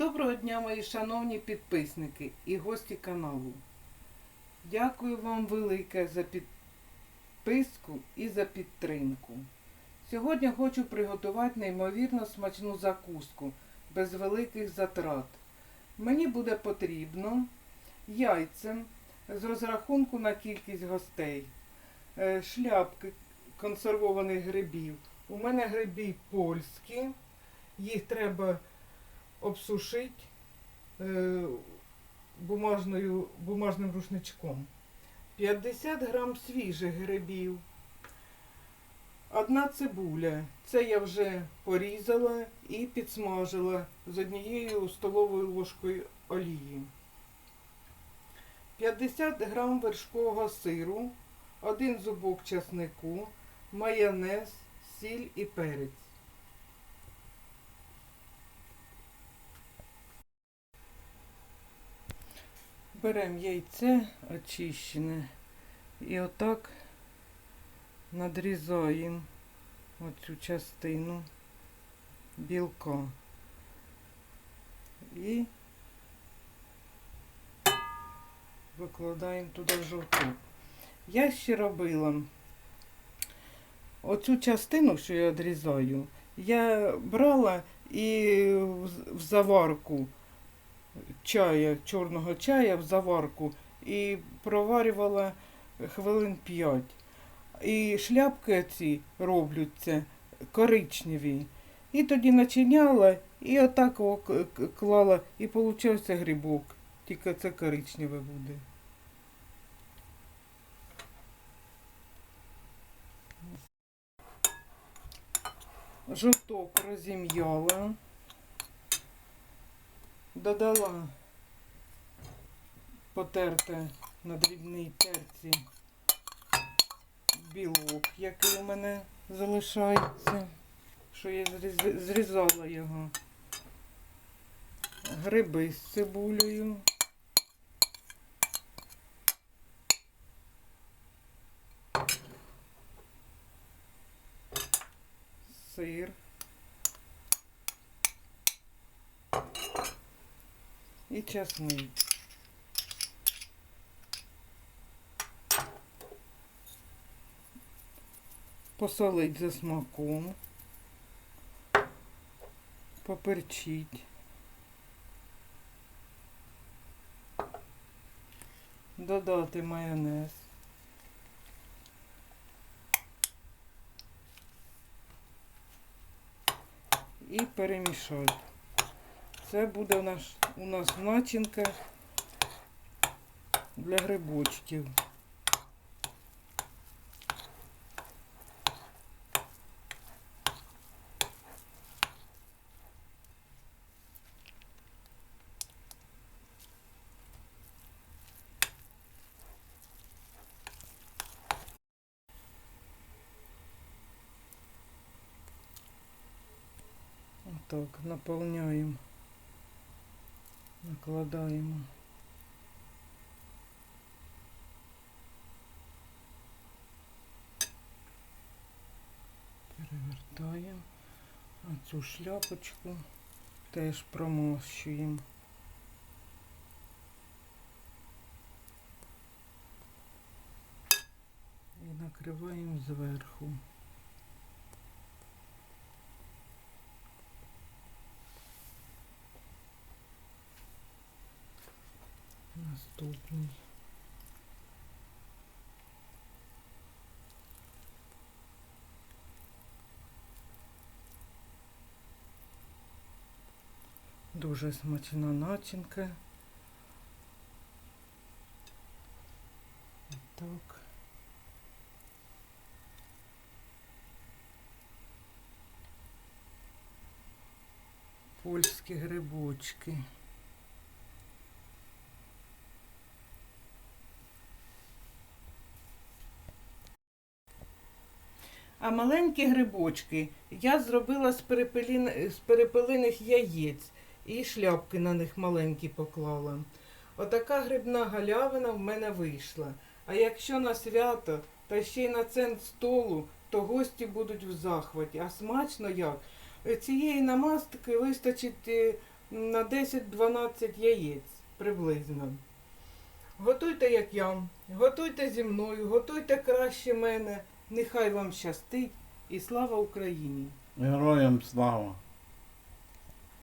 Доброго дня, мої шановні підписники і гості каналу. Дякую вам велике за підписку і за підтримку. Сьогодні хочу приготувати неймовірно смачну закуску без великих затрат. Мені буде потрібно яйця з розрахунку на кількість гостей, е, шляпки консервованих грибів. У мене гриби польські, їх треба обсушити е, бумажною, бумажним рушничком. 50 грам свіжих грибів. Одна цибуля. Це я вже порізала і підсмажила з однією столовою ложкою олії. 50 грам вершкового сиру, один зубок часнику, майонез, сіль і перець. Беремо яйце очищене і отак надрізаємо оцю частину білка. І викладаємо туди жовток. Я ще робила оцю частину, що я відрізаю, я брала і в- в заварку чая, чорного чая в заварку і проварювала хвилин 5. І шляпки ці роблються коричневі. І тоді начиняла і отак о к- к- клала, і получався грибок. Тільки це коричневе буде. Жовток розім'яла. Додала потерте на дрібній терці білок, який у мене залишається, що я зрізала його. Гриби з цибулею. Сир. І часник. Посолить за смаком. Поперчить. Додати майонез. І перемішати. Це буде у нас, у нас начинка для грибочків. Так, наповняємо, накладаємо. Перевертаємо. А цю шляпочку теж промощуємо. І накриваємо зверху. Наступний. Дуже смачна начинка. Так. Польські грибочки. А маленькі грибочки я зробила з, перепелін... з перепелиних яєць і шляпки на них маленькі поклала. Отака грибна галявина в мене вийшла. А якщо на свято та ще й на цент столу, то гості будуть в захваті. А смачно як? Е, Цієї намастки вистачить е, на 10-12 яєць приблизно. Готуйте, як я, готуйте зі мною, готуйте краще мене. Нехай вам щастить і слава Україні! Героям слава!